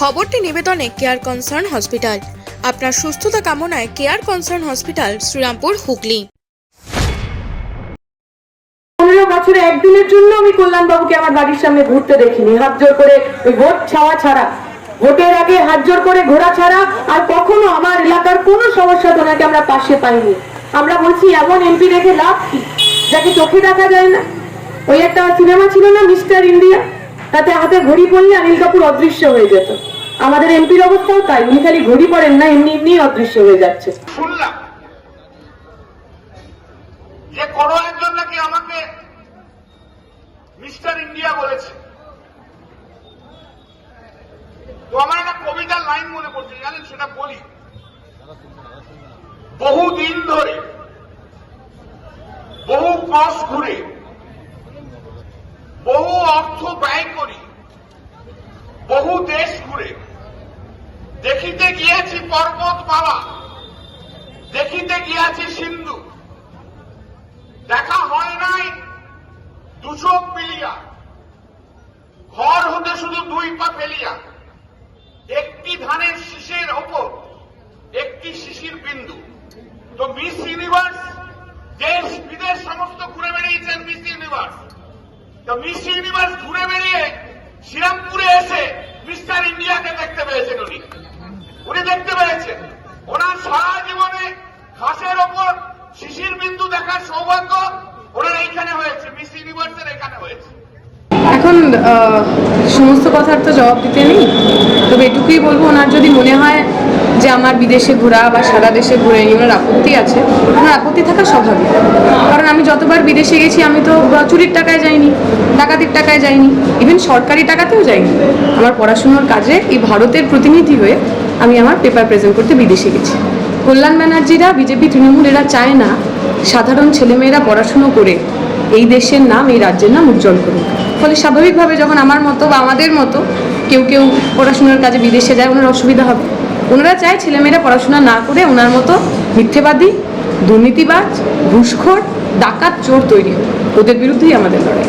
খবরটি নিবেদনে care concern hospital আপনার সুস্থতা কামনায় care concern hospital Srirampur, Hooghly. পনেরো বছরে একদিনের জন্য আমি কল্যাণ বাবুকে আমার বাড়ির সামনে ঘুরতে দেখিনি। হাত জোর করে ওই ভোট ছাওয়া ছাড়া। ভোটের আগে হাত জোর করে ঘোরা ছাড়া আর কখনো আমার এলাকার কোনো সমস্যা ওনাকে আমরা পাশে পাইনি। আমরা বলছি, এমন এমপি রেখে লাভ কি? যাকে চোখে দেখা যায় না। ওই একটা সিনেমা ছিল না, মিস্টার ইন্ডিয়া? তাতে হাতে ঘড়ি পড়লে অনিল কাপুর অদৃশ্য হয়ে যেত। আমাদের এমপির অবস্থাও তাই, উনি খালি ঘড়ি পড়েন না, এমনি এমনি অদৃশ্য হয়ে যাচ্ছে। শুনলাম। যে আমাকে মিস্টার ইন্ডিয়া বলেছে। তো আমার একটা কবিতার লাইন মনে পড়ছে, জানেন, সেটা বলি। বহু দিন ধরে, বহু ক্রস ঘুরে বহু অর্থ ব্যয় করি, বহু দেশ ঘুরে। দেখিতে গিয়েছি পর্বত মালা দেখিতে গিয়াছি সিন্ধু। দেখা হয় নাই দুচোখ মিলিয়া। ঘর হতে শুধু দুই পা ফেলিয়া। একটি ধানের শীষের ওপর, একটি শিশির বিন্দু। তো মিস ইউনিভার্স দেশ বিদেশ সমস্ত ঘুরে বেরিয়েছেন মিস ইউনিভার্স তো মিস ইউনিভার্স ঘুরে বেরিয়ে শ্রীরামপুরে এসে মিস্টার ইন্ডিয়াকে দেখতে পেয়েছেন উনি উনি দেখতে পেয়েছেন। ওনার সারা জীবনে ঘাসের ওপর শিশির বিন্দু দেখার সৌভাগ্য ওনার এইখানে হয়েছে, মিস ইউনিভার্সের এখানে হয়েছে। এখন সমস্ত কথার তো জবাব দিতে নেই। তবে এটুকুই বলব, ওনার যদি মনে হয় যে আমার বিদেশে ঘোরা বা সারা দেশে ঘুরে নিয়ে ওনার আপত্তি আছে, ওনার আপত্তি থাকা স্বাভাবিক। কারণ আমি যতবার বিদেশে গেছি, আমি তো চুরির টাকায় যাইনি, ডাকাতির টাকায় যাইনি ইভেন সরকারি টাকাতেও যাইনি। আমার পড়াশুনোর কাজে এই ভারতের প্রতিনিধি হয়ে আমি আমার পেপার প্রেজেন্ট করতে বিদেশে গেছি। কল্যাণ ব্যানার্জিরা, বিজেপি, তৃণমূল এরা চায় না সাধারণ ছেলেমেয়েরা পড়াশুনো করে এই দেশের নাম, এই রাজ্যের নাম উজ্জ্বল করুক। ফলে স্বাভাবিকভাবে যখন আমার মতো বা আমাদের মতো কেউ কেউ পড়াশোনার কাজে বিদেশে যায়, ওনার অসুবিধা হবে। ওনারা চায় ছেলেমেয়েরা পড়াশোনা না করে ওনার মতো মিথ্যেবাদী, দুর্নীতিবাজ, ঘুষখোর, ডাকাত, চোর তৈরি হোক। ওদের বিরুদ্ধেই আমাদের লড়াই।